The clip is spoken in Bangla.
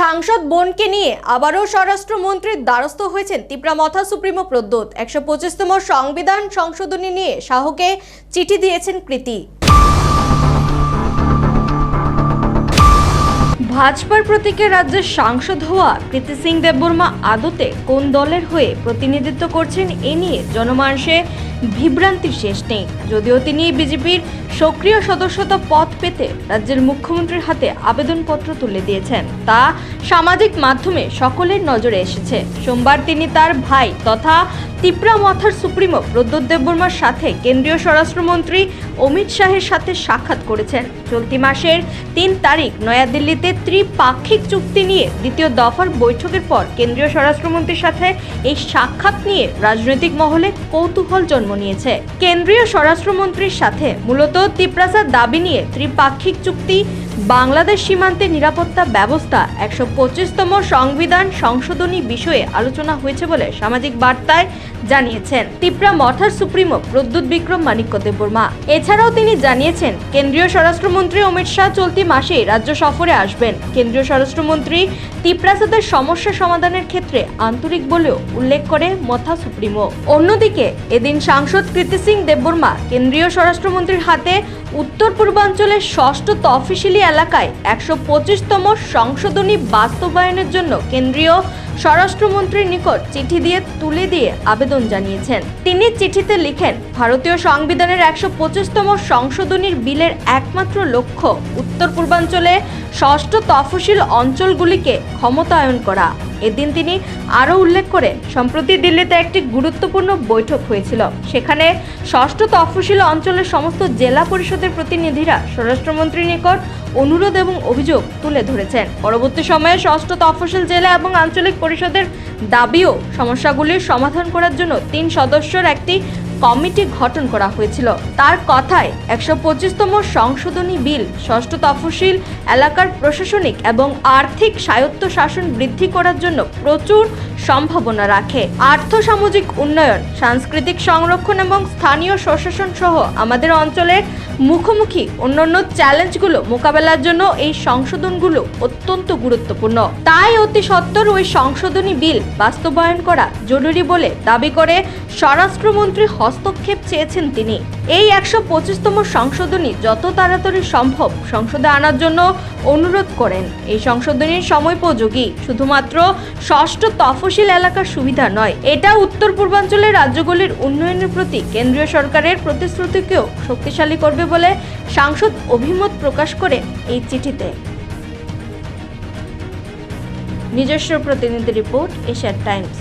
সাংসদ বোনকে নিয়ে আবারও স্বরাষ্ট্রমন্ত্রীর দ্বারস্থ হয়েছেন তিপ্রামথা সুপ্রিমো প্রদ্যোৎ একশো পঁচিশতম সংবিধান সংশোধনী নিয়ে শাহকে চিঠি দিয়েছেন কৃতি। ভাজপার প্রতীকে রাজ্যের সাংসদ হওয়া কৃতি সিং দেববর্মা আদতে কোন দলের হয়ে প্রতিনিধিত্ব করছেন এ নিয়ে জনমানসে বিভ্রান্তির শেষ নেই। যদিও তিনি বিজেপির সক্রিয় সদস্যতা পদ পেতে রাজ্যের মুখ্যমন্ত্রীর হাতে আবেদনপত্র তুলে দিয়েছেন, তা সামাজিক মাধ্যমে সকলের নজরে এসেছে। সোমবার তিনি তার ভাই তথা তিপ্রা মথার সুপ্রিমো প্রদ্যোৎ দেববর্মার সাথে কেন্দ্রীয় স্বরাষ্ট্রমন্ত্রী অমিত শাহের সাথে সাক্ষাৎ করেছেন। চলতি মাসের তিন তারিখ নয়াদিল্লিতে ত্রিপাক্ষিক চুক্তি নিয়ে দ্বিতীয় দফার বৈঠকের পর কেন্দ্রীয় স্বরাষ্ট্রমন্ত্রীর সাথে এই সাক্ষাৎ নিয়ে রাজনৈতিক মহলে কৌতূহল জন্ম নিয়েছে। কেন্দ্রীয় স্বরাষ্ট্রমন্ত্রীর সাথে মূলত তিপ্রাসার দাবি নিয়ে ত্রিপাক্ষিক চুক্তি বাংলাদেশ সীমান্তে নিরাপত্তা ব্যবস্থা একশো পঁচিশতম সংবিধান সংশোধনী বিষয়ে আলোচনা হয়েছে বলে সামাজিক বার্তায় জানিয়েছেন তিপ্রা মঠার সুপ্রিমো প্রদ্যুৎ বিক্রম মানিক্য দেববর্মা। এছাড়াও তিনি জানিয়েছেন, কেন্দ্রীয় স্বরাষ্ট্রমন্ত্রী অমিত শাহ চলতি মাসে রাজ্য সফরে আসবেন। কেন্দ্রীয় স্বরাষ্ট্রমন্ত্রী তিপ্রাসাদের সমস্যা সমাধানের ক্ষেত্রে আন্তরিক বলেও উল্লেখ করে মথা সুপ্রিমো। অন্যদিকে, এদিন সাংসদ কৃতি সিং দেববর্মা কেন্দ্রীয় স্বরাষ্ট্রমন্ত্রীর হাতে উত্তর পূর্বাঞ্চলের ষষ্ঠ তফসিলি এলাকায় একশো পঁচিশতম সংশোধনী বাস্তবায়নের জন্য কেন্দ্রীয় স্বরাষ্ট্রমন্ত্রীর নিকট চিঠি দিয়ে তুলে দিয়ে আবেদন জানিয়েছেন। তিনি চিঠিতে লিখেন, ভারতীয় সংবিধানের একশো পঁচিশতম সংশোধনীর বিলের একমাত্র লক্ষ্য উত্তর পূর্বাঞ্চলে ষষ্ঠ তফসিল অঞ্চলগুলিকে ক্ষমতায়ন করা। এদিন তিনি আরও উল্লেখ করেন, সম্প্রতি দিল্লিতে একটি গুরুত্বপূর্ণ বৈঠক হয়েছিল। সেখানে ষষ্ঠ তফসিল অঞ্চলের সমস্ত জেলা পরিষদের প্রতিনিধিরা স্বরাষ্ট্রমন্ত্রীর নিকট অনুরোধ এবং অভিযোগ তুলে ধরেছেন। পরবর্তী সময়ে ষষ্ঠ তফসিল জেলা এবং আঞ্চলিক পরিষদের দাবিও সমস্যাগুলির সমাধান করার জন্য তিন সদস্যর একটি কমিটি গঠন করা হয়েছিল। তার কথায় একশো পঁচিশতম সংশোধনী বিল ষষ্ঠ তফসিল এলাকার প্রশাসনিক এবং আর্থিক স্বায়ত্ত শাসন বৃদ্ধি করার জন্য প্রচুর সম্ভাবনা রাখে। আর্থসামাজিক উন্নয়ন, সাংস্কৃতিক সংরক্ষণ এবং স্থানীয় প্রশাসন সহ আমাদের অঞ্চলের মুখোমুখি অন্যান্য চ্যালেঞ্জগুলো মোকাবেলার জন্য এই সংশোধনগুলো অত্যন্ত গুরুত্বপূর্ণ। তাই অতি সত্বর ওই সংশোধনী বিল বাস্তবায়ন করা জরুরি বলে দাবি করে স্বরাষ্ট্রমন্ত্রী হস্তক্ষেপ চেয়েছেন তিনি। এই একশো পঁচিশতম সংশোধনী যত তাড়াতাড়ি সম্ভব সংসদে আনার জন্য অনুরোধ করেন। এই সংশোধনীর সময়োপযোগী শুধুমাত্র ষষ্ঠ তফসিল এলাকার সুবিধা নয়, এটা উত্তর পূর্বাঞ্চলের রাজ্যগুলির উন্নয়নের প্রতি কেন্দ্রীয় সরকারের প্রতিশ্রুতিকেও শক্তিশালী করবে বলে সাংসদ অভিমত প্রকাশ করে এই চিঠিতে। নিজস্ব প্রতিনিধি রিপোর্ট এশিয়ার টাইমস।